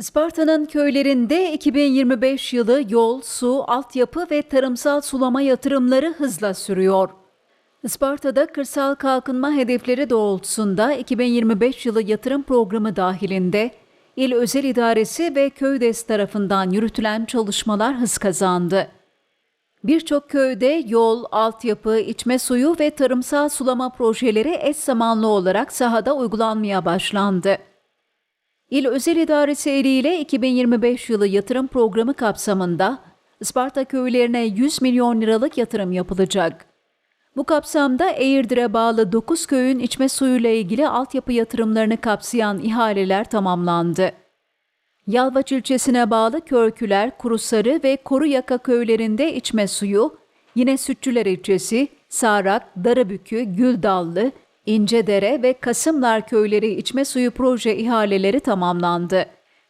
Isparta'nın köylerinde 2025 yılı yol, su, altyapı ve tarımsal sulama yatırımları hızla sürüyor. Isparta'da kırsal kalkınma hedefleri doğrultusunda 2025 yılı yatırım programı dahilinde İl Özel İdaresi ve Köydes tarafından yürütülen çalışmalar hız kazandı. Birçok köyde yol, altyapı, içme suyu ve tarımsal sulama projeleri eş zamanlı olarak sahada uygulanmaya başlandı. İl Özel İdaresi eliyle 2025 yılı yatırım programı kapsamında Isparta köylerine 100 milyon liralık yatırım yapılacak. Bu kapsamda Eğirdir'e bağlı 9 köyün içme suyuyla ilgili altyapı yatırımlarını kapsayan ihaleler tamamlandı. Yalvaç ilçesine bağlı Körküler, Kurusarı ve Koruyaka köylerinde içme suyu, yine Sütçüler ilçesi, Sarak, Darabükü, Güldallı, İncedere ve Kasımlar köyleri içme suyu proje ihaleleri tamamlandı.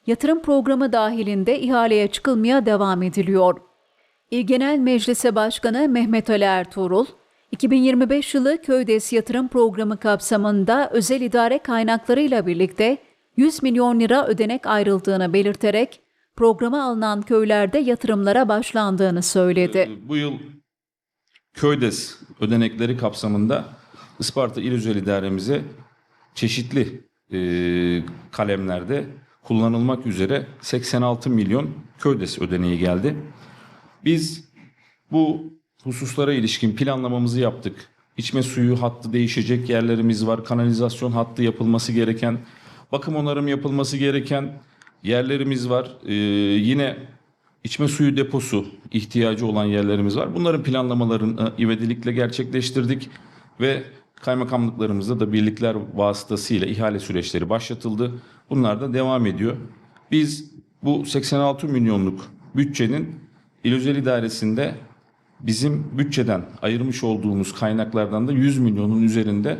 Yatırım programı dahilinde ihaleye çıkılmaya devam ediliyor. İl Genel Meclisi Başkanı Mehmet Ali Ertuğrul, 2025 yılı Köydes Yatırım Programı kapsamında özel idare kaynaklarıyla birlikte 100 milyon lira ödenek ayrıldığını belirterek programa alınan köylerde yatırımlara başlandığını söyledi. Bu yıl Köydes ödenekleri kapsamında Isparta İl Özel İdaremize çeşitli e, kalemlerde kullanılmak üzere 86 milyon Köydes ödeneği geldi. Biz bu hususlara ilişkin planlamamızı yaptık. İçme suyu hattı değişecek yerlerimiz var. Kanalizasyon hattı yapılması gereken, bakım onarım yapılması gereken yerlerimiz var. Ee, yine içme suyu deposu ihtiyacı olan yerlerimiz var. Bunların planlamalarını ivedilikle gerçekleştirdik ve kaymakamlıklarımızda da birlikler vasıtasıyla ihale süreçleri başlatıldı. Bunlar da devam ediyor. Biz bu 86 milyonluk bütçenin İl Özel İdaresi'nde bizim bütçeden ayırmış olduğumuz kaynaklardan da 100 milyonun üzerinde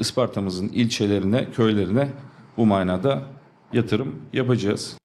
Isparta'mızın ilçelerine, köylerine bu manada yatırım yapacağız.